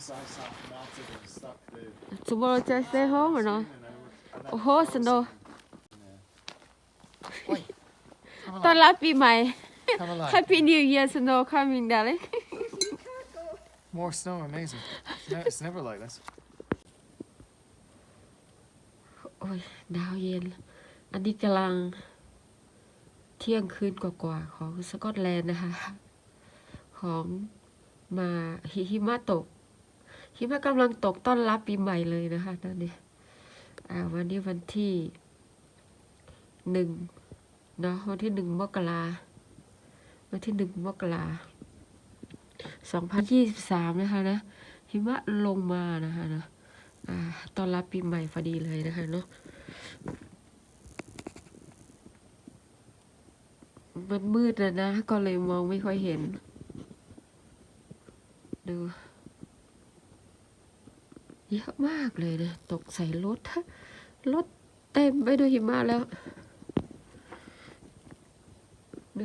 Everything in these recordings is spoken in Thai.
this ice out melted and stuck the tomorrow just stay home or not skin and over- and then โอ้โหสโน Oi, come ต้อน alive, รับปีใหม่ come alive. Happy New Year snow coming darling More snow, amazing. No, it's never like this. โอ้ยหนาวเย็น อันนี้กำลังเที่ยงคืนกว่าๆของสกอตแลนด์นะคะ ของมาหิหิมะตก หิมะกำลังตกต้อนรับปีใหม่เลยนะคะนั่นนี่อ่าวันนี้วันที่หนึ่งเนาะวันที่หนึ่งมกราวันที่หนึ่งมกราสองพันยี่สิบสามนะคะนะหิมะลงมานะคะนะอ่าต้อนรับปีใหม่พอดีเลยนะคะเนาะมันมืดนะนะ ก็เลยมองไม่ค่อยเห็น ดู เยอะมากเลยนะ ตกใส่รถรถเต็มไปด้วยหิมะแล้วดู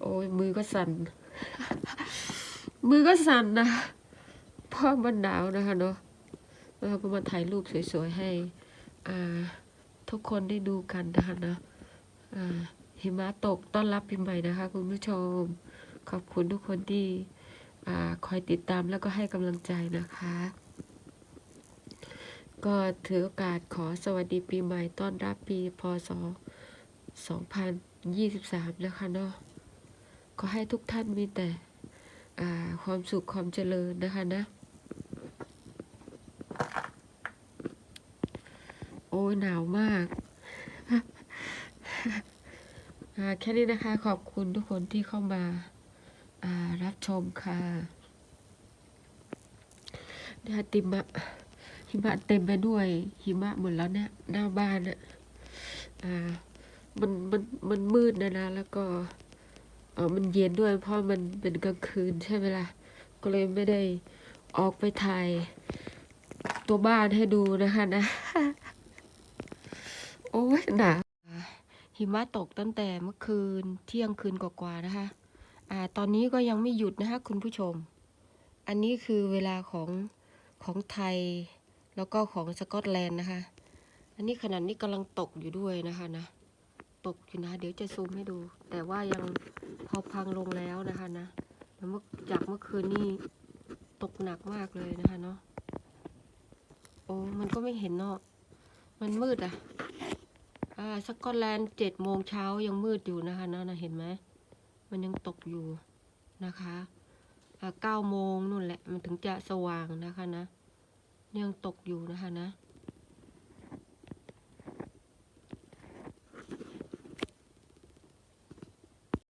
โอ้ยมือก็สั่น มือก็สั่นนะเพราะมันหนาวนะคะเนาะเราก็มาถ่ายรูปสวยๆให้ทุกคนได้ดูกันนะคะเนาะหิมะตกต้อนรับปีใหม่นะคะ คุณผู้ชม ขอบคุณทุกคนที่ คอยติดตามแล้วก็ให้กำลังใจนะคะ ก็ถือโอกาสขอสวัสดีปีใหม่ต้อนรับปีพศ 2023 นะคะเนาะขอให้ทุกท่านมีแต่ความสุขความเจริญนะคะนะ โอ้ยหนาวมากแค่นี้นะคะขอบคุณทุกคนที่เข้ามา รับชมค่ะเนี่ยติมะหิมะเต็มไปด้วยหิมะหมดแล้วเนี่ยหน้าบ้านอะอ่ามันมันมันมืดนะนะ แล้วก็เออมันเย็นด้วยเพราะมันเป็นกลางคืนใช่ไหมล่ะ ก็เลยไม่ได้ออกไปถ่ายตัวบ้านให้ดูนะคะนะ โอ้ยหนาวหิมะตกตั้งแต่เมื่อคืนเที่ยงคืนกว่าๆนะคะ อ่าตอนนี้ก็ยังไม่หยุดนะคะคุณผู้ชม อันนี้คือเวลาของของไทย แล้วก็ของสกอตแลนด์นะคะ อันนี้ขนาดนี้กำลังตกอยู่ด้วยนะคะนะ ตกอยู่นะ เดี๋ยวจะซูมให้ดู แต่ว่ายังพอพังลงแล้วนะคะนะแล้วเมื่อจากเมื่อคืนนี่ตกหนักมากเลยนะคะเนาะ โอ้ มันก็ไม่เห็นเนาะ มันมืดอะ อ่า สกอตแลนด์เจ็ดโมงเช้ายังมืดอยู่นะคะนะนะเห็นไหม มันยังตกอยู่นะคะอ่าเก้าโมงนู่นแหละมันถึงจะสว่างนะคะนะ ยังตกอยู่นะคะนะ